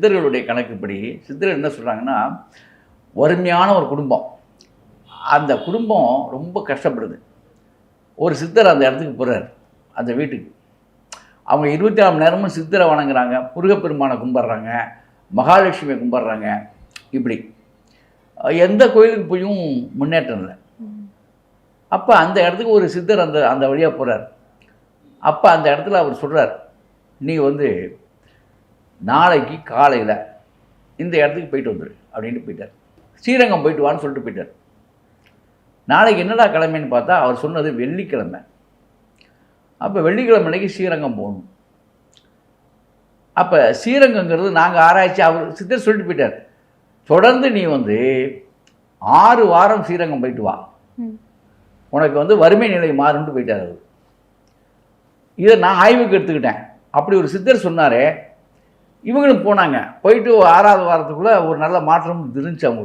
சித்தர்களுடைய கணக்குப்படி சித்தர்கள் என்ன சொல்கிறாங்கன்னா வறுமையான ஒரு குடும்பம். அந்த குடும்பம் ரொம்ப கஷ்டப்படுது. ஒரு சித்தர் அந்த இடத்துக்கு போகிறார் அந்த வீட்டுக்கு. அவங்க இருபத்தி நாலு மணி நேரமும் சித்தரை வணங்குறாங்க முருகப்பெருமானை கும்பிட்றாங்க மகாலட்சுமியை கும்பிட்றாங்க இப்படி. எந்த கோயிலுக்கு போயும் முன்னேற்றம் இல்லை. அப்போ அந்த இடத்துக்கு ஒரு சித்தர் அந்த அந்த வழியாக போகிறார் அப்போ அந்த இடத்துல அவர் சொல்கிறார் நீ வந்து நாளைக்கு காலையில் இந்த இடத்துக்கு போயிட்டு வந்துரு அப்படின்ட்டு போயிட்டார். ஸ்ரீரங்கம் போயிட்டு வான்னு சொல்லிட்டு போயிட்டார். நாளைக்கு என்னடா கிழமைன்னு பார்த்தா அவர் சொன்னது வெள்ளிக்கிழமை. அப்போ வெள்ளிக்கிழமை அன்னைக்கு ஸ்ரீரங்கம் போகணும். அப்போ ஸ்ரீரங்கங்கிறது நாங்கள் ஆராய்ச்சி அவர் சித்தர் சொல்லிட்டு போயிட்டார். தொடர்ந்து நீ வந்து ஆறு வாரம் ஸ்ரீரங்கம் போயிட்டு வா. உனக்கு வந்து வறுமை நிலை மாறும்னு போயிட்டார் அவர். இதை நான் ஆய்வுக்கு எடுத்துக்கிட்டேன். அப்படி ஒரு சித்தர் சொன்னாரே இவங்களும் போனாங்க. போயிட்டு ஆறாவது வாரத்துக்குள்ளே ஒரு நல்ல மாற்றம் இருந்துச்சு அவங்களுக்கு.